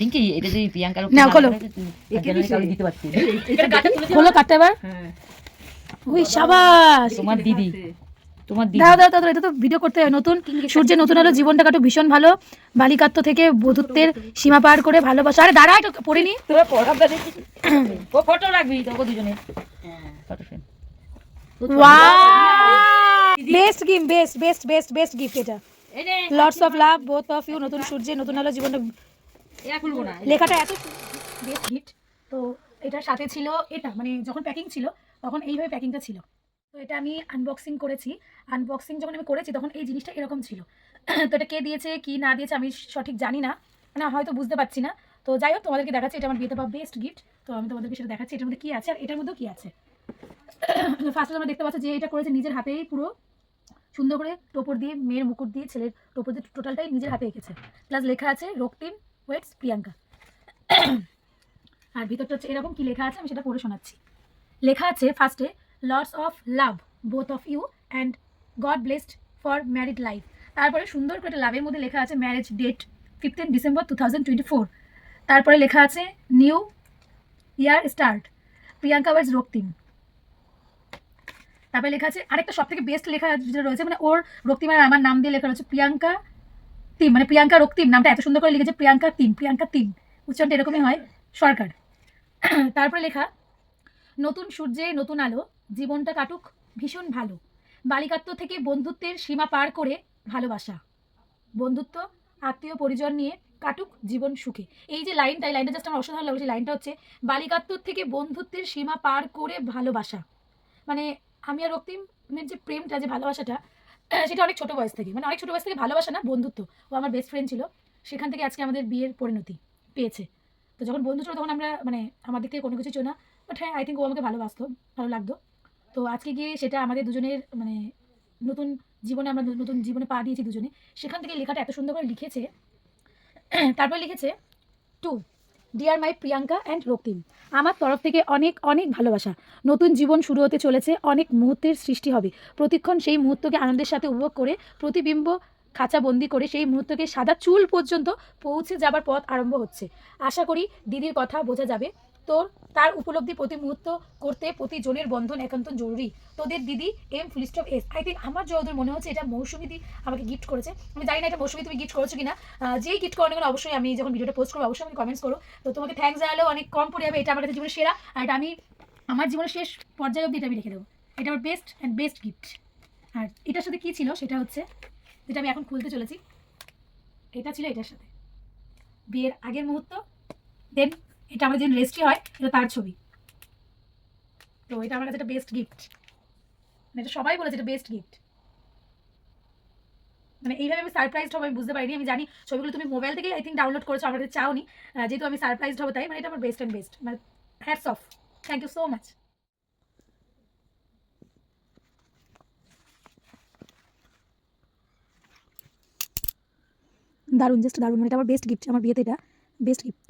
রিঙ্কি এটা যদি প্রিয়াঙ্কার নাও, খোলো। দিতে পারছি। খোলো কাটটা এবার। ওই সাবাস! তোমার দিদি। তোমার দিদি। দাও দাও দাও দাও, এটা তো ভিডিও করতে হয়। নতুন সূর্যের নতুন আলো জীবনটা কাটু ভীষণ ভালো। বালিকাত্ব থেকে বধুত্বের সীমা পার করে ভালোবাসা। আরে দাঁড়া একটু পড়ে নি। তোরা পড়াটা দেখি। ও ফটো রাখবি তোকে দুজনে। Photo frame. Best gift best best best best gift এটা। Lots of love both of you নতুন সূর্যের নতুন আলো জীবনটা লেখাটা এত বেস্ট গিফট তো এটার সাথে ছিল এটা মানে যখন প্যাকিং ছিল, তখন এইভাবে প্যাকিংটা ছিল। তো এটা আমি আনবক্সিং করেছি। আনবক্সিং যখন আমি করেছি, তখন এই জিনিসটা এরকম ছিল। তো এটা কে দিয়েছে, কি না দিয়েছে, আমি সঠিক জানি না। মানে হয়তো বুঝতে পারছি না। তো যাই হোক, তোমাদেরকে দেখাচ্ছি, এটা আমার বিয়েতে পাওয়া বেস্ট গিফট তো আমি তোমাদেরকে সেটা দেখাচ্ছি, এটার মধ্যে কী আছে আর এটার মধ্যেও কী আছে। ফার্স্টে আমরা দেখতে পাচ্ছি যে এটা করেছে নিজের হাতেই পুরো। সুন্দর করে টোপর দিয়ে, মেয়ের মুকুট দিয়ে, ছেলের টোপর দিয়ে টোটালটাই নিজের হাতে এঁকেছে। প্লাস লেখা আছে, রক্তিম ওয়েটস প্রিয়াঙ্কা আর ভিতরটা হচ্ছে এরকম কি লেখা আছে, আমি সেটা পড়ে শোনাচ্ছি। লেখা আছে ফার্স্টে lords of love both of you and god blessed for married life তারপরে সুন্দর করে লাভের মধ্যে লেখা আছে marriage date fifteen December two thousand twenty four তারপরে লেখা আছে new year start Priyanka wars Raktim তারপরে লেখা আছে, আরেকটা সব থেকে বেস্ট লেখা যেটা রয়েছে মানে ওর রক্তিমার আমার নাম দিয়ে লেখা রয়েছে প্রিয়াঙ্কা তিম মানে প্রিয়াঙ্কা রক্তিম, নামটা এত সুন্দর করে লিখেছে, প্রিয়াঙ্কা তিম প্রিয়াঙ্কা তিম উচ্চারণটা এরকমই হয়, সরকার। তারপরে লেখা, নতুন সূর্যে নতুন আলো, জীবনটা কাটুক ভীষণ ভালো। বালিকাত্ব থেকে বন্ধুত্বের সীমা পার করে ভালোবাসা। বন্ধুত্ব, আত্মীয় পরিজন নিয়ে কাটুক জীবন সুখে। এই যে লাইনটা, এই লাইনটা জাস্ট আমার অসাধারণ লাগল, সেই লাইনটা হচ্ছে বালিকাত্ব থেকে বন্ধুত্বের সীমা পার করে ভালোবাসা। মানে আমি আর রক্তিমের যে প্রেমটা, যে ভালোবাসাটা সেটা অনেক ছোটো বয়স থেকে মানে অনেক ছোটো বয়স থেকে ভালোবাসা না, বন্ধুত্ব। ও আমার বেস্ট ফ্রেন্ড ছিল, সেখান থেকে আজকে আমাদের বিয়ের পরিণতি পেয়েছে। তো যখন বন্ধু ছিল তখন আমরা মানে আমার দিক থেকে কোনো কিছু ছিল না বাট হ্যাঁ আই থিঙ্ক ও আমাকে ভালোবাসতো, ভালো লাগতো। তো আজকে গিয়ে সেটা আমাদের দুজনের মানে নতুন জীবনে আমরা নতুন জীবনে পা দিয়েছি দুজনে। সেখান থেকে লেখাটা এত সুন্দর করে লিখেছে, তারপর লিখেছে to dear my Priyanka and Raktim আমার তরফ থেকে অনেক অনেক ভালোবাসা। নতুন জীবন শুরু হতে চলেছে, অনেক মুহূর্তের সৃষ্টি হবে। প্রতিক্ষণ সেই মুহূর্তকে আনন্দের সাথে উপভোগ করে প্রতিবিম্ব খাঁচাবন্দি করে সেই মুহূর্তকে সাদা চুল পর্যন্ত পৌঁছে যাবার পথ আরম্ভ হচ্ছে। আশা করি দিদির কথা বোঝা যাবে। তোর, তার উপলব্ধি প্রতি মুহূর্ত করতে প্রতি জনের বন্ধন একান্ত জরুরি। তোদের দিদি M full stop S. I think আমার যতদূর মনে হচ্ছে এটা মৌসুমি দি আমাকে গিফট করেছে। আমি জানি না এটা মৌসুমি তুমি গিফট করেছ কিনা। যেই গিফট করো না অবশ্যই আমি যখন ভিডিওটা পোস্ট করব, অবশ্যই আমি কমেন্টস করো। তো তোমাকে থ্যাঙ্কস জানালেও অনেক কম পড়ে যাবে। এটা আমার কাছে জীবনের সেরা। আর এটা আমি, আমার জীবনের শেষ পর্যায়ে অবধি এটা আমি রেখে দেবো। এটা আমার বেস্ট অ্যান্ড বেস্ট গিফট আর এটার সাথে কী ছিল? সেটা হচ্ছে যেটা আমি এখন খুলতে চলেছি, এটা ছিল এটার সাথে। বিয়ের আগের মুহূর্ত দেন এটা আমার যেদিন রেজিস্ট্রি হয়, এটা তার ছবি। তো এটা আমার কাছে একটা বেস্ট গিফট মানে এটা সবাই বলেছে এটা বেস্ট গিফট মানে এইভাবে আমি সারপ্রাইজড হব, আমি বুঝতে পারিনি, আমি জানি ছবিগুলো তুমি মোবাইল থেকে আই থিঙ্ক ডাউনলোড করেছ আমার কাছে চাওনি যেহেতু আমি সারপ্রাইজড হব তাই মানে এটা আমার বেস্ট অ্যান্ড বেস্ট মানে hats off thank you so much দারুণ জাস্ট দারুণ। মানে এটা আমার বেস্ট গিফট আমার বিয়েতে এটা বেস্ট গিফট